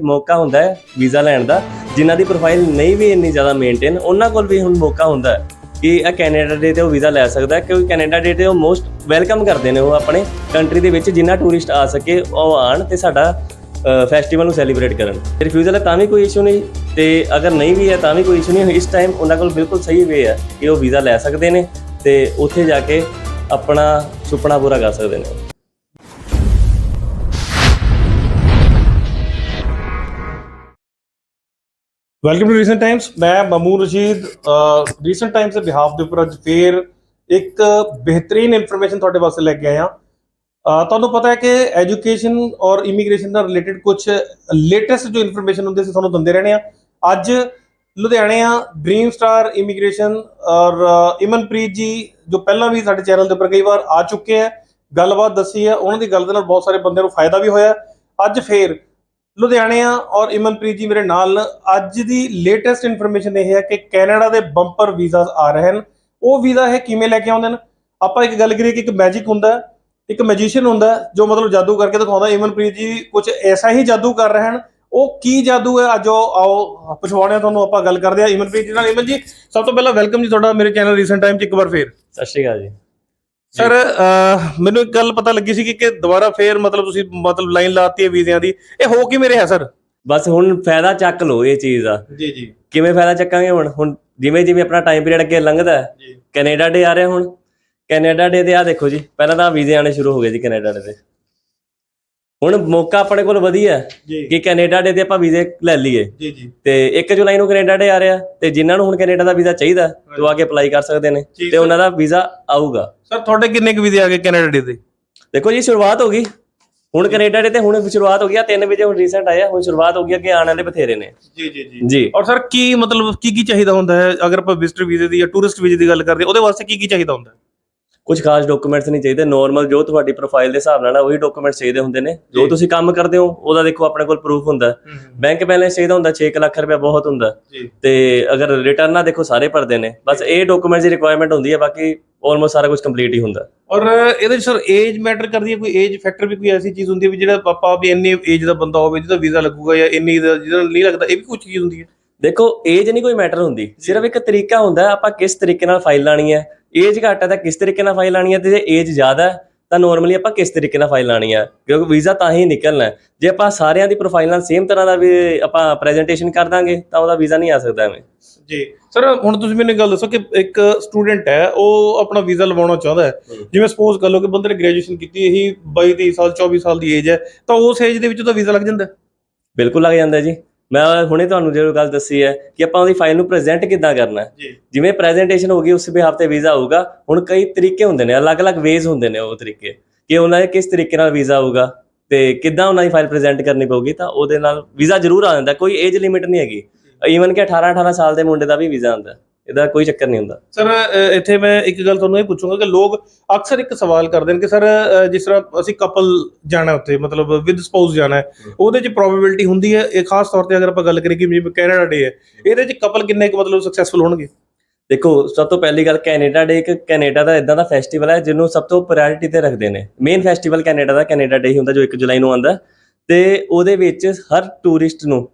ਮੌਕਾ ਹੁੰਦਾ ਹੈ ਵੀਜ਼ਾ ਲੈਣ ਦਾ। ਜਿਨ੍ਹਾਂ ਦੀ ਪ੍ਰੋਫਾਈਲ ਨਹੀਂ ਵੀ ਇੰਨੀ ਜ਼ਿਆਦਾ ਮੇਨਟੇਨ ਉਹਨਾਂ ਕੋਲ ਵੀ ਹੁਣ ਮੌਕਾ ਹੁੰਦਾ ਹੈ ਕਿ ਇਹ ਕੈਨੇਡਾ ਡੇ ਤੇ ਉਹ ਵੀਜ਼ਾ ਲੈ ਸਕਦਾ ਕਿਉਂਕਿ ਕੈਨੇਡਾ ਡੇ ਤੇ ਉਹ ਮੋਸਟ ਵੈਲਕਮ ਕਰਦੇ ਨੇ ਉਹ ਆਪਣੇ ਕੰਟਰੀ ਦੇ ਵਿੱਚ ਜਿੰਨਾ ਟੂਰਿਸਟ ਆ ਸਕੇ, ਉਹ ਆਣ ਤੇ ਸਾਡਾ ਫੈਸਟੀਵਲ ਨੂੰ ਸੈਲੀਬ੍ਰੇਟ ਕਰਨ। ਰਿਫਿਊਜ਼ਲ ਹੈ ਤਾਂ ਵੀ ਕੋਈ ਇਸ਼ੂ ਨਹੀਂ, ਤੇ ਅਗਰ ਨਹੀਂ ਵੀ ਹੈ ਤਾਂ ਵੀ ਕੋਈ ਇਸ਼ੂ ਨਹੀਂ। ਇਸ ਟਾਈਮ ਉਹਨਾਂ ਕੋਲ ਬਿਲਕੁਲ ਸਹੀ ਵੇ ਹੈ ਕਿ ਉਹ ਵੀਜ਼ਾ ਲੈ ਸਕਦੇ ਨੇ ਤੇ ਉੱਥੇ ਜਾ ਕੇ ਆਪਣਾ ਸੁਪਨਾ ਪੂਰਾ ਕਰ ਸਕਦੇ ਨੇ। ਵੈਲਕਮ ਟੂ ਰੀਸੈਂਟ ਟਾਈਮਸ ਮੈਂ ਮਮੂਨ ਰਸ਼ੀਦ ਰੀਸੈਂਟ ਟਾਈਮਸ ਦੇ ਬਿਹਾਫ ਦੇ ਉੱਪਰ ਅੱਜ ਫੇਰ ਇੱਕ ਬਿਹਤਰੀਨ ਇਨਫੋਰਮੇਸ਼ਨ ਤੁਹਾਡੇ ਵਾਸਤੇ ਲੈ ਕੇ ਆਇਆ। ਤੁਹਾਨੂੰ ਪਤਾ ਹੈ ਕਿ ਐਜੂਕੇਸ਼ਨ ਔਰ ਇਮੀਗ੍ਰੇਸ਼ਨ ਨਾਲ ਰਿਲੇਟਡ ਕੁਝ ਲੇਟੈਸਟ ਜੋ ਇਨਫੋਰਮੇਸ਼ਨ ਹੁੰਦੀ ਸੀ ਤੁਹਾਨੂੰ ਦਿੰਦੇ ਰਹਿਣੇ ਆ। ਅੱਜ ਲੁਧਿਆਣੇ ਆ ਡ੍ਰੀਮ ਸਟਾਰ ਇਮੀਗ੍ਰੇਸ਼ਨ ਔਰ ਇਮਨਪ੍ਰੀਤ ਜੀ, ਜੋ ਪਹਿਲਾਂ ਵੀ ਸਾਡੇ ਚੈਨਲ ਦੇ ਉੱਪਰ ਕਈ ਵਾਰ ਆ ਚੁੱਕੇ ਆ, ਗੱਲਬਾਤ ਦੱਸੀ ਹੈ, ਉਹਨਾਂ ਦੀ ਗੱਲ ਦੇ ਨਾਲ ਬਹੁਤ ਸਾਰੇ ਬੰਦਿਆਂ ਨੂੰ ਫਾਇਦਾ ਵੀ ਹੋਇਆ। ਅੱਜ ਫੇਰ ਲੁਧਿਆਣੇ ਆ ਔਰ ਇਮਨਪ੍ਰੀਤ ਜੀ ਮੇਰੇ ਨਾਲ ਅੱਜ ਦੀ ਲੇਟੈਸਟ ਇਨਫੋਰਮੇਸ਼ਨ ਇਹ ਹੈ ਕਿ ਕੈਨੇਡਾ ਦੇ ਬੰਪਰ ਵੀਜ਼ਾਸ ਆ ਰਹੇ ਹਨ। ਉਹ ਵੀਜ਼ਾ ਇਹ ਕਿਵੇਂ ਲੈ ਕੇ ਆਉਂਦੇ ਨੇ ਆਪਾਂ ਇੱਕ ਗੱਲ ਕਰੀਏ ਕਿ ਇੱਕ ਮੈਜਿਕ ਹੁੰਦਾ ਇੱਕ ਮੈਜੀਸ਼ੀਅਨ ਹੁੰਦਾ ਜੋ ਮਤਲਬ ਜਾਦੂ ਕਰਕੇ ਦਿਖਾਉਂਦਾ ਇਮਨਪ੍ਰੀਤ ਜੀ ਕੁਝ ਐਸਾ ਹੀ ਜਾਦੂ ਕਰ ਰਹੇ ਹਨ। ਉਹ ਕੀ ਜਾਦੂ ਹੈ? ਅੱਜ ਉਹ ਆਓ ਪੁੱਛਵਾਉਣੇ ਆ ਤੁਹਾਨੂੰ, ਆਪਾਂ ਗੱਲ ਕਰਦੇ ਆ ਇਮਨਪ੍ਰੀਤ ਜੀ ਨਾਲ। ਇਮਨ ਜੀ, ਸਭ ਤੋਂ ਪਹਿਲਾਂ ਵੈਲਕਮ ਜੀ ਤੁਹਾਡਾ ਮੇਰੇ ਚੈਨਲ ਰੀਸੈਂਟ ਟਾਈਮ 'ਚ ਇੱਕ ਵਾਰ ਫੇਰ। ਸਤਿ ਸ਼੍ਰੀ ਅਕਾਲ ਜੀ। ਸਰ ਮੈਨੂੰ ਇੱਕ ਗੱਲ ਪਤਾ ਲੱਗੀ ਸੀ ਕਿ ਕਿ ਦੁਬਾਰਾ ਫੇਰ ਮਤਲਬ ਤੁਸੀਂ ਮਤਲਬ ਲਾਈਨ ਲਾਤੀ ਹੈ ਵੀਜ਼ਿਆਂ ਦੀ। ਇਹ ਹੋ ਕਿਵੇਂ ਰਿਹਾ ਸਰ? ਬਸ ਹੁਣ ਫਾਇਦਾ ਚੱਕ ਲਓ ਇਹ ਚੀਜ਼ ਦਾ। ਜੀ ਜੀ। ਕਿਵੇਂ ਫਾਇਦਾ ਚੱਕਾਂਗੇ ਹੁਣ? ਹੁਣ ਜਿਵੇਂ ਜਿਵੇਂ ਆਪਣਾ ਟਾਈਮ ਪੀਰੀਅਡ ਅੱਗੇ ਲੰਘਦਾ ਕੈਨੇਡਾ ਡੇ ਆ ਰਿਹਾ ਹੁਣ। ਕੈਨੇਡਾ ਡੇ ਤੇ ਆ ਦੇਖੋ ਜੀ ਪਹਿਲਾਂ ਤਾਂ ਵੀਜ਼ੇ ਆਣੇ ਸ਼ੁਰੂ ਹੋ ਗਏ ਜੀ ਕੈਨੇਡਾ ਡੇ ਤੇ। ਹੁਣ ਮੌਕਾ ਆਪਣੇ ਕੋਲ ਵਧੀਆ ਹੈ ਕਿ ਕੈਨੇਡਾ ਡੇ ਤੇ ਆਪਾਂ ਵੀਜ਼ੇ ਲੈ ਲਈਏ। ਜੀ ਜੀ। ਤੇ 1 ਜੁਲਾਈ ਨੂੰ ਕੈਨੇਡਾ ਡੇ ਆ ਰਿਹਾ ਤੇ ਜਿਨ੍ਹਾਂ ਨੂੰ ਹੁਣ ਕੈਨੇਡਾ ਦਾ ਵੀਜ਼ਾ ਚਾਹੀਦਾ ਤੇ ਉਹ ਆ ਕੇ ਅਪਲਾਈ ਕਰ ਸਕਦੇ ਨੇ ਤੇ। ਉਹਨਾਂ ਦਾ ਵੀਜ਼ਾ ਆਊਗਾ। ਸਰ ਤੁਹਾਡੇ ਕਿੰਨੇ ਕੁ ਵੀਜ਼ੇ ਆ ਗਏ ਕੈਨੇਡਾ ਡੇ ਦੇ ਦੇਖੋ ਜੀ ਸ਼ੁਰੂਆਤ ਹੋ ਗਈ। ਹੁਣ ਕੈਨੇਡਾ ਡੇ ਤੇ ਹੁਣ ਸ਼ੁਰੂਆਤ ਹੋ ਗਈ ਆ ਤਿੰਨ ਵੀਜ਼ੇ ਹੁਣ ਰੀਸੈਂਟ ਆਇਆ ਹੁਣ ਸ਼ੁਰੂਆਤ ਹੋ ਗਈ ਅੱਗੇ ਆਉਣ ਵਾਲੇ ਬਥੇਰੇ ਨੇ। ਜੀ ਜੀ ਜੀ। ਜੀ। ਔਰ ਸਰ ਕੀ ਮਤਲਬ ਕੀ ਕੀ ਚਾਹੀਦਾ ਹੁੰਦਾ ਹੈ? ਅਗਰ ਆਪਾਂ ਵਿਜ਼ਟਰ ਵੀਜ਼ੇ ਦੀ ਜਾਂ ਟੂਰਿਸਟ ਵੀਜ਼ੇ ਦੀ ਗੱਲ ਕਰਦੇ ਉਹਦੇ ਵਾਸਤੇ ਕੀ ਕੀ ਚਾਹੀਦਾ ਹੁੰਦਾ ਹੈ? ਕੁਝ ਖਾਸ ਡਾਕੂਮੈਂਟਸ ਨਹੀਂ ਚਾਹੀਦੇ ਨਾਰਮਲ ਜੋ ਤੁਹਾਡੀ ਪ੍ਰੋਫਾਈਲ ਦੇ ਹਿਸਾਬ ਨਾਲ ਆ ਉਹੀ ਡਾਕੂਮੈਂਟਸ ਚਾਹੀਦੇ ਹੁੰਦੇ ਨੇ। ਜੋ। ਤੁਸੀਂ ਕੰਮ ਕਰਦੇ ਹੋ ਉਹਦਾ ਦੇਖੋ ਆਪਣੇ ਕੋਲ ਪ੍ਰੂਫ ਹੁੰਦਾ। ਬੈਂਕ ਬੈਲੈਂਸ ਚਾਹੀਦਾ ਹੁੰਦਾ 6 ਲੱਖ ਰੁਪਏ ਬਹੁਤ ਹੁੰਦਾ। ਤੇ ਅਗਰ ਰਿਟਰਨ ਨਾ ਦੇਖੋ ਸਾਰੇ ਭਰਦੇ ਨੇ। ਬਸ ਇਹ ਡਾਕੂਮੈਂਟਸ ਦੀ ਰਿਕੁਆਇਰਮੈਂਟ ਹੁੰਦੀ ਹੈ ਬਾਕੀ ਆਲਮੋਸਟ ਸਾਰਾ ਕੁਝ ਕੰਪਲੀਟ ਹੀ ਹੁੰਦਾ। ਔਰ ਇਹਦੇ ਵਿੱਚ ਸਰ ਏਜ ਮੈਟਰ ਕਰਦੀ ਹੈ ਕੋਈ? ਏਜ ਫੈਕਟਰ ਵੀ ਕੋਈ ਐਸੀ ਚੀਜ਼ ਹੁੰਦੀ ਹੈ ਵੀ ਜਿਹੜਾ ਪਾਪਾ ਵੀ ਇੰਨੀ ਏਜ ਦਾ ਬੰਦਾ ਹੋਵੇ ਜਿਹਦਾ ਵੀਜ਼ਾ ਲੱਗੂਗਾ ਜਾਂ ਇੰਨੀ ਦਾ ਜਿਹਦਾ ਨਹੀਂ ਲੱਗਦਾ ਇਹ ਵੀ ਕੁਝ ਚੀਜ਼ ਹੁੰਦੀ ਹੈ ਦੇਖੋ ਏਜ ਨਹੀਂ ਕੋਈ ਮੈਟਰ ਹੁੰਦੀ। ਸਿਰਫ ਇੱਕ ਤਰੀਕਾ ਹੁੰਦਾ ਆਪਾਂ ਕਿਸ ਤਰੀਕੇ ਨਾਲ ਫਾਈਲ ਲਾਣੀ ਹੈ ਏਜ ਘੱਟ ਹੈ ਤਾਂ ਕਿਸ ਤਰੀਕੇ ਨਾਲ ਫਾਈਲ ਲਾਣੀ ਹੈ ਤੇ ਜੇ ਏਜ ਜ਼ਿਆਦਾ ਹੈ ਤਾਂ ਨਾਰਮਲੀ ਆਪਾਂ ਕਿਸ ਤਰੀਕੇ ਨਾਲ ਫਾਈਲ ਲਾਣੀ ਹੈ ਕਿਉਂਕਿ ਵੀਜ਼ਾ ਤਾਂ ਹੀ ਨਿਕਲਣਾ। ਜੇ ਆਪਾਂ ਸਾਰਿਆਂ ਦੀ ਪ੍ਰੋਫਾਈਲ ਨਾਲ ਸੇਮ ਤਰ੍ਹਾਂ ਦਾ ਵੀ ਆਪਾਂ ਪ੍ਰੈਜੈਂਟੇਸ਼ਨ ਕਰ ਦਾਂਗੇ ਤਾਂ ਉਹਦਾ ਵੀਜ਼ਾ ਨਹੀਂ ਆ ਸਕਦਾ ਐਵੇਂ ਜੀ ਸਰ ਹੁਣ ਤੁਸੀਂ ਮੈਨੂੰ ਗੱਲ ਦੱਸੋ ਕਿ ਇੱਕ ਸਟੂਡੈਂਟ ਹੈ ਉਹ ਆਪਣਾ ਵੀਜ਼ਾ ਲਵਾਉਣਾ ਚਾਹੁੰਦਾ ਹੈ। ਜਿਵੇਂ ਸਪੋਜ਼ ਕਰ ਲਓ ਕਿ ਬੰਦੇ ਨੇ ਗ੍ਰੈਜੂਏਸ਼ਨ ਕੀਤੀ ਇਹੀ 22 23 ਸਾਲ 24 ਸਾਲ ਦੀ ਏਜ ਹੈ ਤਾਂ ਉਸ ਏਜ ਦੇ ਵਿੱਚ ਉਹਦਾ ਵੀਜ਼ਾ ਲੱਗ ਜਾਂਦਾ? ਬਿਲਕੁਲ ਲੱਗ ਜਾਂਦਾ ਜੀ ਮੈਂ ਹੁਣੇ ਤੁਹਾਨੂੰ ਜਿਹੜੀ ਗੱਲ ਦੱਸੀ ਹੈ ਕਿ ਆਪਾਂ ਉਹਦੀ ਫਾਈਲ ਨੂੰ ਪ੍ਰੈਜ਼ੈਂਟ ਕਿੱਦਾਂ ਕਰਨਾ ਹੈ। ਜਿਵੇਂ ਪ੍ਰੈਜ਼ੈਂਟੇਸ਼ਨ ਹੋ ਗਈ ਉਸ ਬਿਹਾਫ ਤੇ ਵੀਜ਼ਾ ਆਊਗਾ। ਹੁਣ ਕਈ ਤਰੀਕੇ ਹੁੰਦੇ ਨੇ ਅਲੱਗ-ਅਲੱਗ ਵੇਜ਼ ਹੁੰਦੇ ਨੇ ਉਹ ਤਰੀਕੇ। ਕਿ ਉਹਨਾਂ ਦੇ ਕਿਸ ਤਰੀਕੇ ਨਾਲ ਵੀਜ਼ਾ ਆਊਗਾ ਤੇ ਕਿੱਦਾਂ ਉਹਨਾਂ ਦੀ ਫਾਈਲ ਪ੍ਰੈਜ਼ੈਂਟ ਕਰਨੀ ਪਊਗੀ ਤਾਂ ਉਹਦੇ ਨਾਲ ਵੀਜ਼ਾ ਜ਼ਰੂਰ ਆ ਜਾਂਦਾ। ਕੋਈ ਏਜ ਲਿਮਿਟ ਨਹੀਂ ਹੈਗੀ। ਈਵਨ ਕਿ 18 18 ਸਾਲ ਦੇ ਮੁੰਡੇ ਦਾ ਵੀ ਵੀਜ਼ਾ ਆਉਂਦਾ। ਇਹਦਾ ਕੋਈ ਚੱਕਰ ਨਹੀਂ ਹੁੰਦਾ। ਸਰ ਇੱਥੇ ਮੈਂ ਇੱਕ ਗੱਲ ਤੁਹਾਨੂੰ ਇਹ ਪੁੱਛੂੰਗਾ ਕਿ ਲੋਕ ਅਕਸਰ ਇੱਕ ਸਵਾਲ ਕਰਦੇ ਨੇ ਕਿ ਸਰ ਜਿਸ ਤਰ੍ਹਾਂ ਅਸੀਂ ਕਪਲ ਜਾਣਾ ਉੱਥੇ ਮਤਲਬ ਵਿਦ ਸਪਾਊਸ ਜਾਣਾ ਹੈ ਉਹਦੇ 'ਚ ਪ੍ਰੋਬੇਬਿਲਿਟੀ ਹੁੰਦੀ ਹੈ ਇਹ ਖਾਸ ਤੌਰ ਤੇ ਅਗਰ ਆਪਾਂ ਗੱਲ ਕਰੀਏ ਕਿ ਜਿਵੇਂ ਕੈਨੇਡਾ ਡੇ ਹੈ ਇਹਦੇ 'ਚ ਕਪਲ ਕਿੰਨੇ ਕੁ ਮਤਲਬ ਸਕਸੈਸਫੁਲ ਹੋਣਗੇ? ਦੇਖੋ ਸਭ ਤੋਂ ਪਹਿਲੀ ਗੱਲ ਕੈਨੇਡਾ ਡੇ ਇੱਕ ਕੈਨੇਡਾ ਦਾ ਇਦਾਂ ਦਾ ਫੈਸਟੀਵਲ ਹੈ ਜਿਹਨੂੰ ਸਭ ਤੋਂ ਪ੍ਰਾਇੋਰਟੀ ਤੇ ਰੱਖਦੇ ਨੇ। ਮੇਨ ਫੈਸਟੀਵਲ ਕੈਨੇਡਾ ਦਾ ਕੈਨੇਡਾ ਡੇ ਹੀ ਹੁੰਦਾ ਜੋ 1 ਜੁਲਾਈ ਨੂੰ ਆਉਂਦਾ। ਤੇ ਉਹਦੇ ਵਿੱਚ ਹਰ ਟੂਰਿਸਟ ਨੂੰ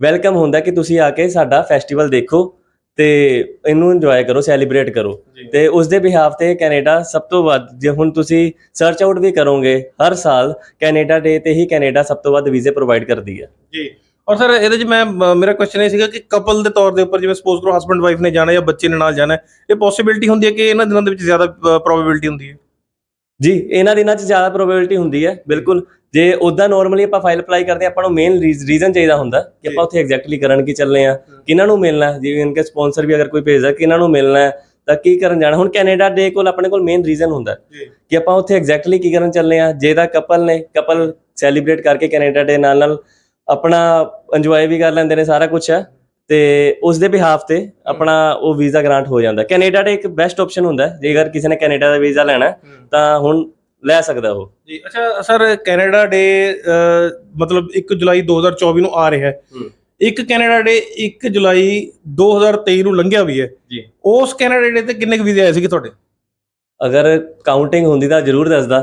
ਵੈਲਕਮ ਹੁੰਦਾ ਕਿ ਤੁਸੀਂ ਆ ਕੇ ਸਾਡਾ ਫੈਸਟੀਵਲ ਦੇਖੋ। ਤੇ ਇਹਨੂੰ ਇੰਜੋਏ ਕਰੋ ਸੈਲੀਬ੍ਰੇਟ ਕਰੋ। ਤੇ ਉਸ ਦੇ ਬਿਹਾਫ ਤੇ ਕੈਨੇਡਾ ਸਭ ਤੋਂ ਵੱਧ ਜੇ ਹੁਣ ਤੁਸੀਂ ਸਰਚ ਆਊਟ ਵੀ ਕਰੋਗੇ ਹਰ ਸਾਲ ਕੈਨੇਡਾ ਡੇ ਤੇ ਹੀ ਕੈਨੇਡਾ ਸਭ ਤੋਂ ਵੱਧ ਵੀਜ਼ੇ ਪ੍ਰੋਵਾਈਡ ਕਰਦੀ ਹੈ। ਜੀ। ਔਰ ਸਰ ਇਹਦੇ 'ਚ ਮੈਂ ਮੇਰਾ ਕੁਐਸਚਨ ਇਹ ਸੀਗਾ ਕਿ ਕਪਲ ਦੇ ਤੌਰ ਦੇ ਉੱਪਰ ਜਿਵੇਂ ਸਪੋਜ਼ ਕਰੋ ਹਸਬੰਡ ਵਾਈਫ ਨੇ ਜਾਣਾ ਜਾਂ ਬੱਚੇ ਨੇ ਨਾਲ ਜਾਣਾ ਇਹ ਪੋਸਿਬਿਲਿਟੀ ਹੁੰਦੀ ਹੈ ਕਿ ਇਹਨਾਂ ਦਿਨਾਂ ਦੇ ਵਿੱਚ ਜ਼ਿਆਦਾ ਪ੍ਰੋਬੇਬਿਲਿਟੀ ਹੁੰਦੀ ਹੈ? ਜੀ ਇਹਨਾਂ ਦਿਨਾਂ 'ਚ ਜ਼ਿਆਦਾ ਪ੍ਰੋਬੇਬਿਲਿਟੀ ਹੁੰਦੀ ਹੈ ਬਿਲਕੁਲ। ਜੇ ਉਦਾਂ ਨਾਰਮਲੀ ਆਪਾਂ ਫਾਈਲ ਅਪਲਾਈ ਕਰਦੇ ਆਪਾਂ ਨੂੰ ਮੇਨ ਰੀਜ਼ਨ ਚਾਹੀਦਾ ਹੁੰਦਾ ਕਿ ਆਪਾਂ ਉੱਥੇ ਐਗਜ਼ੈਕਟਲੀ ਕਰਨ ਕੀ ਚੱਲੇ ਆ ਕਿਹਨਾਂ ਨੂੰ ਮਿਲਣਾ ਜਿਵੇਂ ਇਨਕੇ ਸਪਾਂਸਰ ਵੀ ਅਗਰ ਕੋਈ ਭੇਜਦਾ ਕਿਹਨਾਂ ਨੂੰ ਮਿਲਣਾ ਹੈ ਤਾਂ ਕੀ ਕਰਨ ਜਾਣਾ? ਹੁਣ ਕੈਨੇਡਾ ਡੇ ਕੋਲ ਆਪਣੇ ਕੋਲ ਮੇਨ ਰੀਜ਼ਨ ਹੁੰਦਾ ਕਿ ਆਪਾਂ ਉੱਥੇ ਐਗਜ਼ੈਕਟਲੀ ਕੀ ਕਰਨ ਚੱਲੇ ਆ ਜੇ ਤਾਂ ਕਪਲ ਨੇ ਕਪਲ ਸੈਲੀਬ੍ਰੇਟ ਕਰਕੇ ਕੈਨੇਡਾ ਡੇ ਨਾਲ ਨਾਲ ਆਪਣਾ ਇੰਜੋਏ ਵੀ ਕਰ ਲੈਂਦੇ ਨੇ ਸਾਰਾ ਕੁਝ ਹੈ ਤੇ ਉਸ ਦੇ ਬਿਹਾਫ ਤੇ ਆਪਣਾ ਉਹ ਵੀਜ਼ਾ ਗ੍ਰਾਂਟ ਹੋ ਜਾਂਦਾ ਕੈਨੇਡਾ ਡੇ ਇੱਕ ਬੈਸਟ ਆਪਸ਼ਨ ਹੁੰਦਾ ਜੇ ਅਗਰ ਕਿਸੇ ਨੇ ਕੈਨੇਡਾ ਦਾ ਵੀਜ਼ਾ ਲੈਣਾ ਤਾਂ ਹੁਣ ਲੈ ਸਕਦਾ ਉਹ। ਜੀ ਅੱਛਾ ਸਰ ਕੈਨੇਡਾ ਡੇ ਮਤਲਬ 1 ਜੁਲਾਈ 2024 ਨੂੰ ਆ ਰਿਹਾ ਹੈ। ਇੱਕ ਕੈਨੇਡਾ ਡੇ 1 ਜੁਲਾਈ 2023 ਨੂੰ ਲੰਘਿਆ ਵੀ ਹੈ। ਜੀ। ਉਸ ਕੈਨੇਡਾ ਡੇ ਤੇ ਕਿੰਨੇ ਕੁ ਵੀਜ਼ੇ ਆਏ ਸੀਗੇ ਤੁਹਾਡੇ? ਅਗਰ ਕਾਊਂਟਿੰਗ ਹੁੰਦੀ ਤਾਂ ਜ਼ਰੂਰ ਦੱਸਦਾ।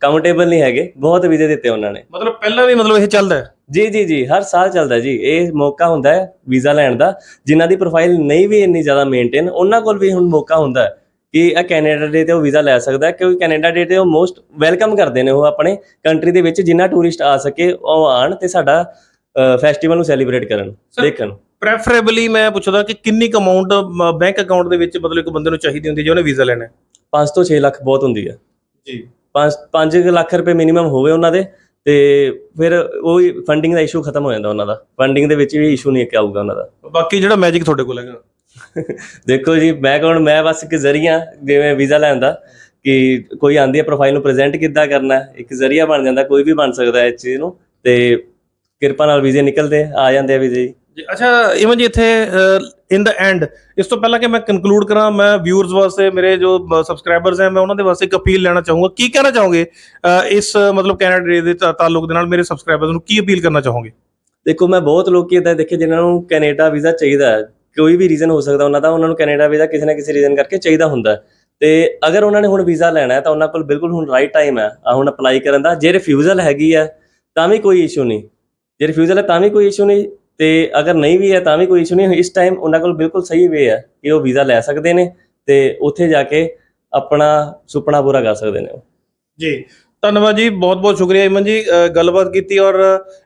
ਕਾਊਂਟੇਬਲ ਨਹੀਂ ਹੈਗੇ। ਬਹੁਤ ਵੀਜ਼ੇ ਦਿੱਤੇ ਉਹਨਾਂ ਨੇ। ਮਤਲਬ ਪਹਿਲਾਂ ਵੀ ਮਤਲਬ ਇਹ ਚੱਲਦਾ ਹੈ? ਜੀ ਜੀ ਜੀ। ਹਰ ਸਾਲ ਚੱਲਦਾ ਜੀ। ਇਹ ਮੌਕਾ ਹੁੰਦਾ ਹੈ ਵੀਜ਼ਾ ਲੈਣ ਦਾ। ਜਿਨ੍ਹਾਂ ਦੀ ਪ੍ਰੋਫਾਈਲ ਨਹੀਂ ਵੀ ਇੰਨੀ ਜ਼ਿਆਦਾ ਮੇਨਟੇਨ ਉਹਨਾਂ ਕੋਲ ਵੀ ਹੁਣ ਮੌਕਾ ਹੁੰਦਾ ਹੈ। ਕਿ ਇਹ ਕੈਨੇਡਾ ਡੇ ਤੇ ਉਹ ਵੀਜ਼ਾ ਲੈ ਸਕਦਾ ਹੈ ਕਿਉਂਕਿ ਕੈਨੇਡਾ ਡੇ ਤੇ ਉਹ ਮੋਸਟ ਵੈਲਕਮ ਕਰਦੇ ਨੇ ਉਹ ਆਪਣੇ ਕੰਟਰੀ ਦੇ ਵਿੱਚ ਜਿੰਨਾ ਟੂਰਿਸਟ ਆ ਸਕੇ ਉਹ ਆਣ ਤੇ ਸਾਡਾ ਫੈਸਟੀਵਲ ਨੂੰ ਸੈਲੀਬ੍ਰੇਟ ਕਰਨ ਦੇਖਣ। ਪ੍ਰੈਫਰੇਬਲੀ ਮੈਂ ਪੁੱਛਦਾ ਕਿ ਕਿੰਨੀ ਕੁ ਅਮਾਉਂਟ ਬੈਂਕ ਅਕਾਊਂਟ ਦੇ ਵਿੱਚ ਮਤਲਬ ਇੱਕ ਬੰਦੇ ਨੂੰ ਚਾਹੀਦੀ ਹੁੰਦੀ ਜੇ ਉਹਨੇ ਵੀਜ਼ਾ ਲੈਣਾ ਹੈ? 5 ਤੋਂ 6 ਲੱਖ ਬਹੁਤ ਹੁੰਦੀ ਹੈ। ਜੀ। 5 5 ਲੱਖ ਰੁਪਏ ਮਿਨੀਮਮ ਹੋਵੇ ਉਹਨਾਂ ਦੇ ਤੇ ਫਿਰ ਉਹ ਫੰਡਿੰਗ ਦਾ ਇਸ਼ੂ ਖਤਮ ਹੋ ਜਾਂਦਾ ਉਹਨਾਂ ਦਾ। ਫੰਡਿੰਗ ਦੇ ਵਿੱਚ ਵੀ ਇਸ਼ੂ ਨਹੀਂ ਆਊਗਾ ਉਹਨਾਂ ਦਾ। ਬਾਕੀ ਜਿਹੜਾ ਮੈਜਿਕ ਤੁਹਾਡੇ ਕੋਲ ਹੈਗਾ। ਦੇਖੋ ਜੀ ਮੈਂ ਕੌਣ? ਮੈਂ ਬਸ ਇੱਕ ਜ਼ਰੀਆ ਜਿਵੇਂ ਵੀਜ਼ਾ ਲੈਣ ਦਾ ਕਿ ਕੋਈ ਆਂਦੀ ਹੈ ਪ੍ਰੋਫਾਈਲ ਨੂੰ ਪ੍ਰੈਜ਼ੈਂਟ ਕਿੱਦਾਂ ਕਰਨਾ ਇੱਕ ਜ਼ਰੀਆ ਬਣ ਜਾਂਦਾ ਕੋਈ ਵੀ ਬਣ ਸਕਦਾ ਹੈ ਇਸ ਚੀਜ਼ ਨੂੰ ਤੇ ਕਿਰਪਾ ਨਾਲ ਵੀਜ਼ੇ ਨਿਕਲਦੇ ਆ ਜਾਂਦੇ ਆ ਵੀਜ਼ੇ ਜੀ। ਅੱਛਾ ਇਵਨ ਜੀ ਇੱਥੇ ਇਨ ਦਾ ਐਂਡ ਇਸ ਤੋਂ ਪਹਿਲਾਂ ਕਿ ਮੈਂ ਕਨਕਲੂਡ ਕਰਾਂ ਮੈਂ ਵਿਊਅਰਸ ਵਾਸਤੇ ਮੇਰੇ ਜੋ ਸਬਸਕ੍ਰਾਈਬਰਸ ਹੈ ਮੈਂ ਉਹਨਾਂ ਦੇ ਵਾਸਤੇ ਇੱਕ ਅਪੀਲ ਲੈਣਾ ਚਾਹੂੰਗਾ। ਕੀ ਕਹਿਣਾ ਚਾਹੋਗੇ ਇਸ ਮਤਲਬ ਕੈਨੇਡਾ ਦੇ ਤਾਲੁਕ ਦੇ ਨਾਲ ਮੇਰੇ ਸਬਸਕ੍ਰਾਈਬਰਸ ਨੂੰ ਕੀ ਅਪੀਲ ਕਰਨਾ ਚਾਹੋਗੇ? ਦੇਖੋ ਮੈਂ ਬਹੁਤ ਲੋਕੀ ਇਦਾਂ ਦੇਖੇ ਜਿਨ੍ਹਾਂ ਨੂੰ ਕੈਨੇਡਾ ਵੀਜ਼ਾ ਚਾਹੀਦਾ ਹੈ ਕੋਈ ਵੀ ਰੀਜ਼ਨ ਹੋ ਸਕਦਾ, ਉਹਨਾਂ ਦਾ, ਉਹਨਾਂ ਨੂੰ ਕੈਨੇਡਾ ਵੀਜ਼ਾ ਕਿਸੇ ਨਾ ਕਿਸੇ ਰੀਜ਼ਨ ਕਰਕੇ ਚਾਹੀਦਾ ਹੁੰਦਾ। ਹੈ। ਤੇ ਅਗਰ ਉਹਨਾਂ ਨੇ ਹੁਣ ਵੀਜ਼ਾ ਲੈਣਾ ਹੈ, ਤਾਂ ਉਹਨਾਂ ਕੋਲ ਬਿਲਕੁਲ ਹੁਣ ਰਾਈਟ ਟਾਈਮ ਹੈ ਆ ਹੁਣ ਅਪਲਾਈ ਕਰਨ ਦਾ। ਜੇ ਰਿਫਿਊਜ਼ਲ ਹੈਗੀ ਹੈ, ਤਾਂ ਵੀ ਕੋਈ ਇਸ਼ੂ ਨਹੀਂ। ਜੇ ਰਿਫਿਊਜ਼ਲ ਹੈ, ਤਾਂ ਵੀ ਕੋਈ ਇਸ਼ੂ ਨਹੀਂ। ਤੇ ਅਗਰ ਨਹੀਂ ਵੀ ਹੈ, ਤਾਂ ਵੀ ਕੋਈ ਇਸ਼ੂ ਨਹੀਂ। ਇਸ ਟਾਈਮ ਉਹਨਾਂ ਕੋਲ ਬਿਲਕੁਲ ਸਹੀ ਵੇ ਹੈ ਕਿ ਉਹ ਵੀਜ਼ਾ ਲੈ ਸਕਦੇ ਨੇ ਤੇ ਉੱਥੇ ਜਾ ਕੇ ਆਪਣਾ ਸੁਪਨਾ ਪੂਰਾ ਕਰ ਸਕਦੇ ਨੇ ਜੀ। ਧੰਨਵਾਦ ਜੀ, ਬਹੁਤ ਬਹੁਤ ਸ਼ੁਕਰੀਆ ਇਮਨ ਜੀ ਗੱਲਬਾਤ ਕੀਤੀ ਔਰ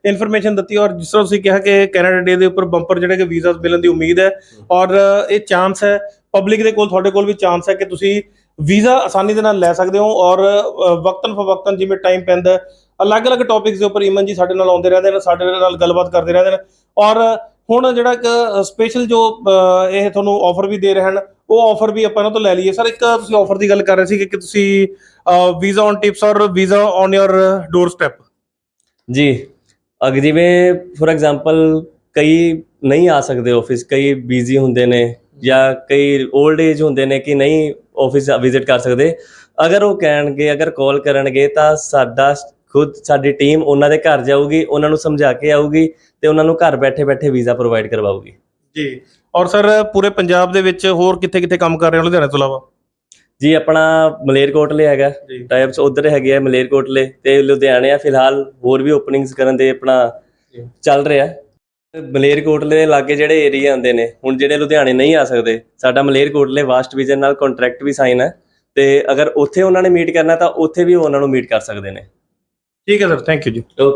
ਇਨਫੋਰਮੇਸ਼ਨ ਦਿੱਤੀ ਔਰ ਜਿਸ ਤਰ੍ਹਾਂ ਤੁਸੀਂ ਕਿਹਾ ਕਿ ਕੈਨੇਡਾ ਡੇ ਦੇ ਉੱਪਰ ਬੰਪਰ ਜਿਹੜੇ ਕਿ ਵੀਜ਼ਾਸ ਮਿਲਣ ਦੀ ਉਮੀਦ ਹੈ ਔਰ ਇਹ ਚਾਂਸ ਹੈ ਪਬਲਿਕ ਦੇ ਕੋਲ, ਤੁਹਾਡੇ ਕੋਲ ਵੀ ਚਾਂਸ ਹੈ ਕਿ ਤੁਸੀਂ ਵੀਜ਼ਾ ਆਸਾਨੀ ਦੇ ਨਾਲ ਲੈ ਸਕਦੇ ਹੋ ਔਰ ਵਕਤਨ ਫਵਕਤਨ ਜਿਵੇਂ ਟਾਈਮ ਪੈਂਦਾ ਅਲੱਗ-ਅਲੱਗ ਟੌਪਿਕਸ ਦੇ ਉੱਪਰ ਇਮਨ ਜੀ ਸਾਡੇ ਨਾਲ ਆਉਂਦੇ ਰਹਿੰਦੇ ਨੇ, ਸਾਡੇ ਨਾਲ ਗੱਲਬਾਤ ਕਰਦੇ ਰਹਿੰਦੇ ਨੇ ਔਰ ਹੁਣ ਜਿਹੜਾ ਇੱਕ ਸਪੈਸ਼ਲ ਜੋ ਇਹ ਤੁਹਾਨੂੰ ਆਫਰ ਵੀ ਦੇ ਰਹੇ ਹਨ ਉਹ ਆਫਰ ਵੀ ਆਪਾਂ ਇਹਨਾਂ ਤੋਂ ਲੈ ਲਈਏ। ਸਰ, ਇੱਕ ਤੁਸੀਂ ਆਫਰ ਦੀ ਗੱਲ ਕਰ ਰਹੇ ਸੀ ਕਿ ਤੁਸੀਂ visa on tips or visa on your doorstep ਜੀ, ਅਗ ਜਿਵੇਂ ਫੋਰ ਐਗਜ਼ਾਮਪਲ ਕਈ ਨਹੀਂ ਆ ਸਕਦੇ ਆਫਿਸ ਕਈ ਬਿਜ਼ੀ ਹੁੰਦੇ ਨੇ ਜਾਂ ਕਈ 올ਡ ਏਜ ਹੁੰਦੇ ਨੇ ਕਿ ਨਹੀਂ ਆਫਿਸ ਵਿਜ਼ਿਟ ਕਰ ਸਕਦੇ। ਅਗਰ ਉਹ ਕਹਿਣਗੇ, ਅਗਰ ਕਾਲ ਕਰਨਗੇ ਤਾਂ ਸਾਡਾ ਖੁਦ, ਸਾਡੀ ਟੀਮ ਉਹਨਾਂ ਦੇ ਘਰ ਜਾਊਗੀ, ਉਹਨਾਂ ਨੂੰ ਸਮਝਾ ਕੇ ਆਊਗੀ ਤੇ ਉਹਨਾਂ ਨੂੰ ਘਰ ਬੈਠੇ ਬੈਠੇ ਵੀਜ਼ਾ ਪ੍ਰੋਵਾਈਡ ਕਰਵਾਊਗੀ। ਜੀ। ਔਰ ਸਰ ਪੂਰੇ ਪੰਜਾਬ ਦੇ ਵਿੱਚ ਹੋਰ ਕਿੱਥੇ-ਕਿੱਥੇ ਕੰਮ ਕਰ ਰਹੇ ਹੋ ਲੁਧਿਆਣੇ ਤੋਂ ਇਲਾਵਾ? ਜੀ ਆਪਣਾ ਮਲੇਰਕੋਟਲੇ ਹੈਗਾ। ਜੀ। ਟਾਈਪਸ ਉਧਰ ਹੈਗੇ ਆ ਮਲੇਰਕੋਟਲੇ ਤੇ ਲੁਧਿਆਣੇ ਆ। ਫਿਲਹਾਲ ਹੋਰ ਵੀ ਓਪਨਿੰਗਸ ਕਰਨ ਦੇ ਆਪਣਾ ਜੀ। ਚੱਲ ਰਿਹਾ। ਮਲੇਰਕੋਟਲੇ ਦੇ ਲਾਗੇ ਜਿਹੜੇ ਏਰੀਆ ਆਉਂਦੇ ਨੇ ਹੁਣ ਜਿਹੜੇ ਲੁਧਿਆਣੇ ਨਹੀਂ ਆ ਸਕਦੇ ਸਾਡਾ ਮਲੇਰਕੋਟਲੇ ਵਾਸਟ ਵਿਜਨ ਨਾਲ ਕੰਟਰੈਕਟ ਵੀ ਸਾਈਨ ਹੈ ਤੇ ਅਗਰ ਉੱਥੇ ਉਹਨਾਂ ਨੇ ਮੀਟ ਕਰਨਾ ਤਾਂ ਉੱਥੇ ਵੀ ਉਹ ਉਹਨਾਂ ਨੂੰ ਮੀਟ ਕਰ ਸਕਦੇ ਨੇ। ਠੀਕ ਹੈ ਸਰ ਥੈਂਕ ਯੂ ਜੀ। ਓਕੇ